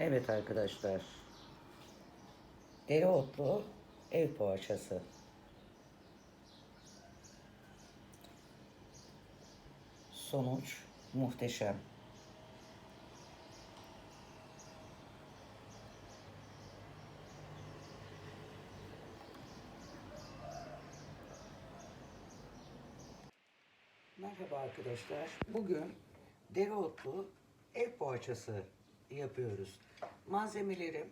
Evet arkadaşlar. Dereotlu ev poğaçası. Sonuç muhteşem. Merhaba arkadaşlar. Bugün dereotlu ev poğaçası yapıyoruz. Malzemelerim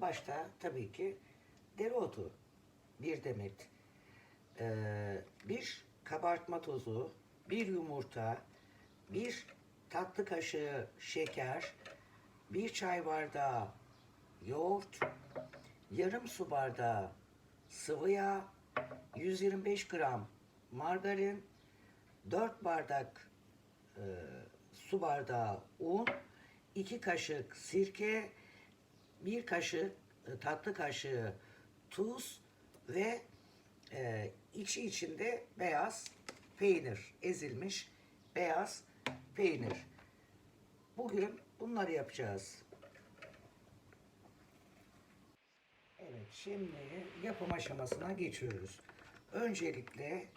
başta tabii ki dereotu bir demet, ee, bir kabartma tozu, bir yumurta, bir tatlı kaşığı şeker, bir çay bardağı yoğurt, yarım su bardağı sıvı yağ, 125 gram margarin, 4 bardak e, su bardağı un, 2 kaşık sirke, 1 kaşık e, tatlı kaşığı tuz ve e, içi içinde beyaz peynir, ezilmiş beyaz peynir. Bugün bunları yapacağız. Evet, şimdi yapım aşamasına geçiyoruz. Öncelikle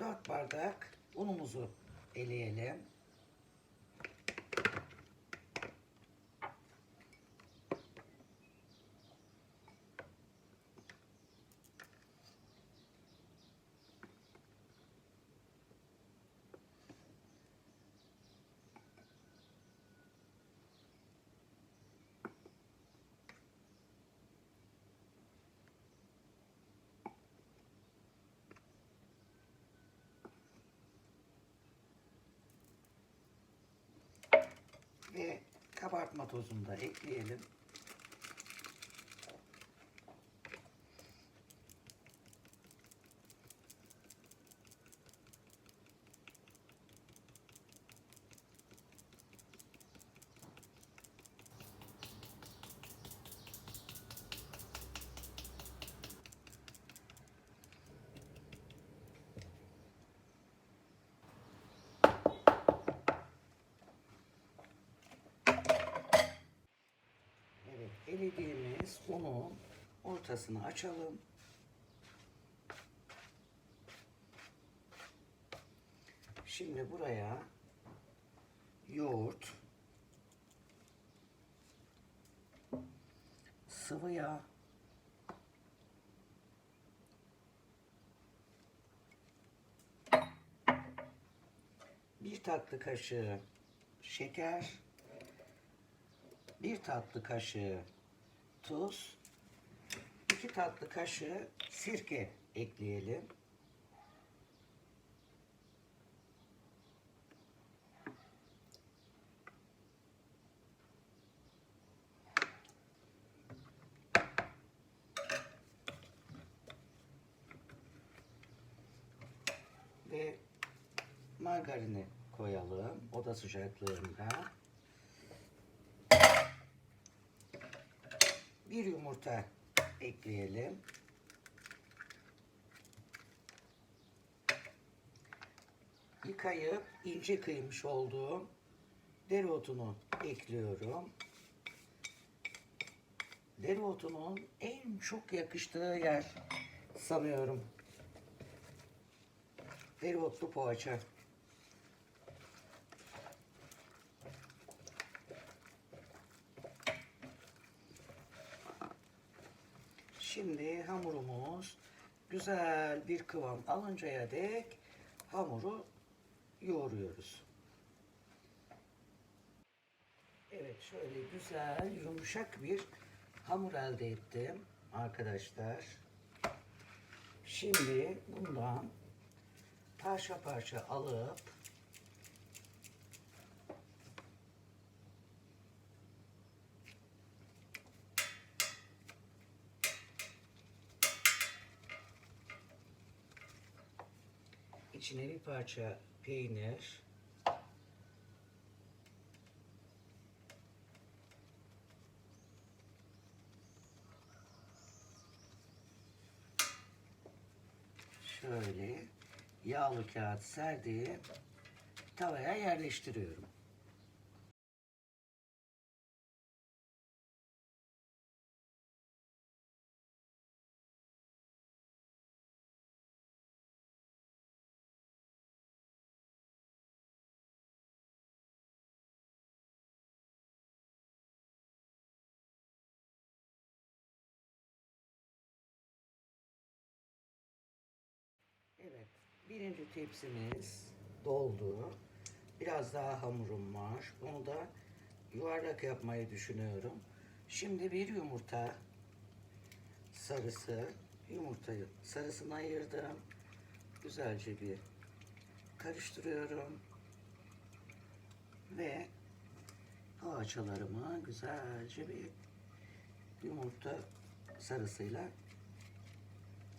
4 bardak unumuzu eleyelim. Ve kabartma tozunu da ekleyelim. Evet, elediğimiz unun ortasını açalım. Şimdi buraya yoğurt, sıvı yağ, bir tatlı kaşığı şeker, bir tatlı kaşığı tuz, iki tatlı kaşığı sirke ekleyelim. Ve margarini koyalım oda sıcaklığında. Bir yumurta ekleyelim. Yıkayıp ince kıymış olduğum dereotunu ekliyorum. Dereotunun en çok yakıştığı yer sanıyorum. Dereotlu poğaça. Şimdi hamurumuz güzel bir kıvam alıncaya dek hamuru yoğuruyoruz. Evet şöyle güzel yumuşak bir hamur elde ettim arkadaşlar. Şimdi bundan parça parça alıp içine bir parça peynir, şöyle yağlı kağıt serdiğim tavaya yerleştiriyorum. Birinci tepsimiz doldu. Biraz daha hamurum var. Bunu da yuvarlak yapmayı düşünüyorum. Şimdi bir yumurta sarısı, yumurtayı sarısını ayırdım. Güzelce bir karıştırıyorum. Ve poğaçalarımı güzelce bir yumurta sarısıyla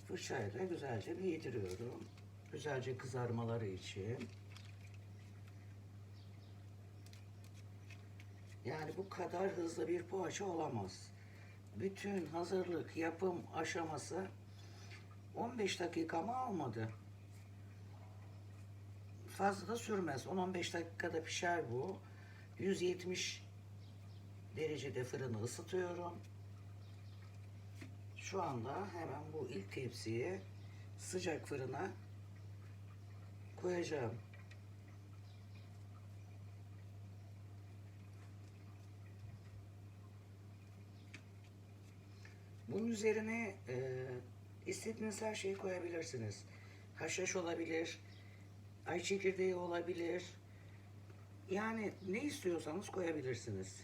fırçayla güzelce bir yediriyorum. Güzelce kızarmaları için. Yani bu kadar hızlı bir poğaça olamaz. Bütün hazırlık, yapım aşaması 15 dakikamı almadı. Fazla sürmez. 10-15 dakikada pişer bu. 170 derecede fırını ısıtıyorum. Şu anda hemen bu ilk tepsiyi sıcak fırına koyacağım. Bunun üzerine e, istediğiniz her şeyi koyabilirsiniz. Haşhaş olabilir, ay çekirdeği olabilir. Yani ne istiyorsanız koyabilirsiniz.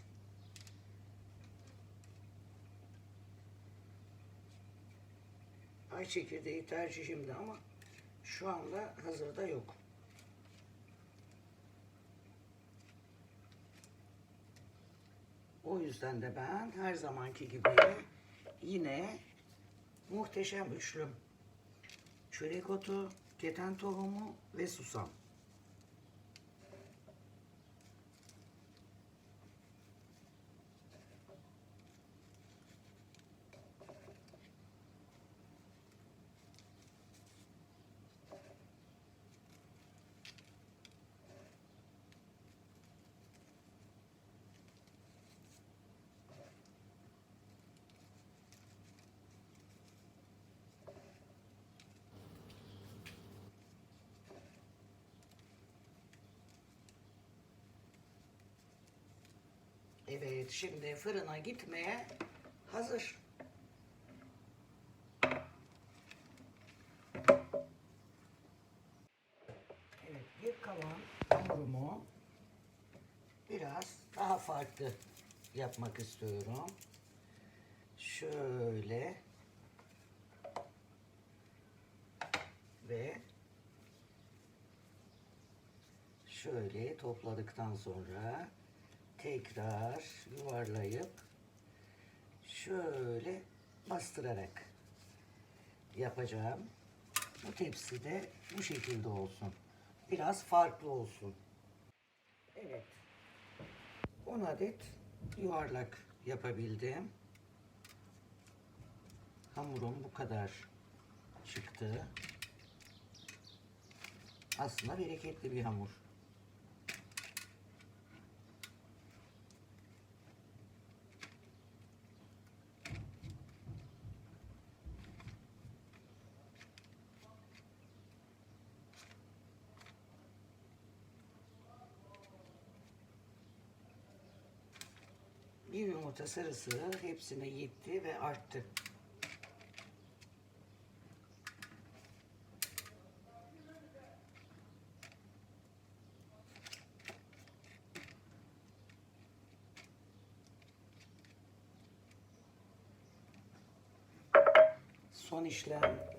Ay çekirdeği tercihimde ama şu anda hazırda yok. O yüzden de ben her zamanki gibi yine muhteşem üçlüm. Çörek otu, keten tohumu ve susam. Evet, şimdi fırına gitmeye hazır. Evet, bir kalan hamurumu biraz daha farklı yapmak istiyorum. Şöyle ve şöyle topladıktan sonra tekrar yuvarlayıp şöyle bastırarak yapacağım. Bu tepsi de bu şekilde olsun. Biraz farklı olsun. Evet. 10 adet yuvarlak yapabildim. Hamurum bu kadar çıktı. Aslında bereketli bir hamur. Bir yumurta sarısı hepsine yetti ve arttı. Son işlem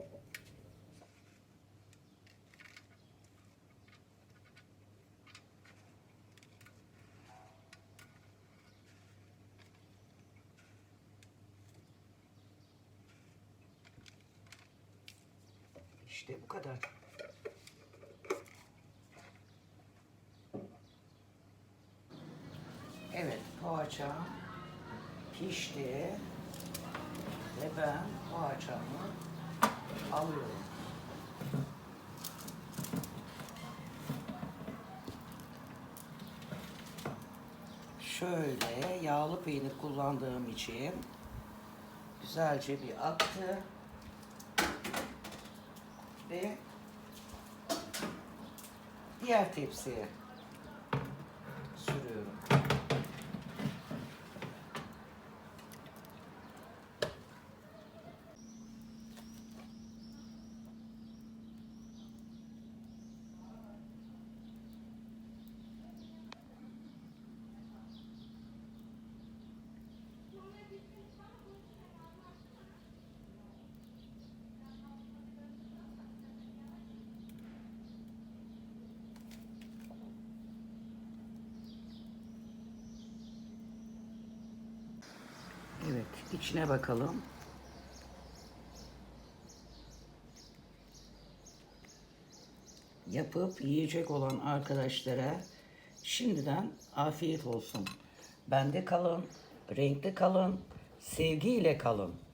İşte bu kadar. Evet, poğaça pişti ve ben poğaçamı alıyorum. Şöyle yağlı peynir kullandığım için güzelce bir aktı ve diğer tepsiye sürüyorum. Evet, içine bakalım. Yapıp yiyecek olan arkadaşlara şimdiden afiyet olsun. Bende kalın, renkli kalın, sevgiyle kalın.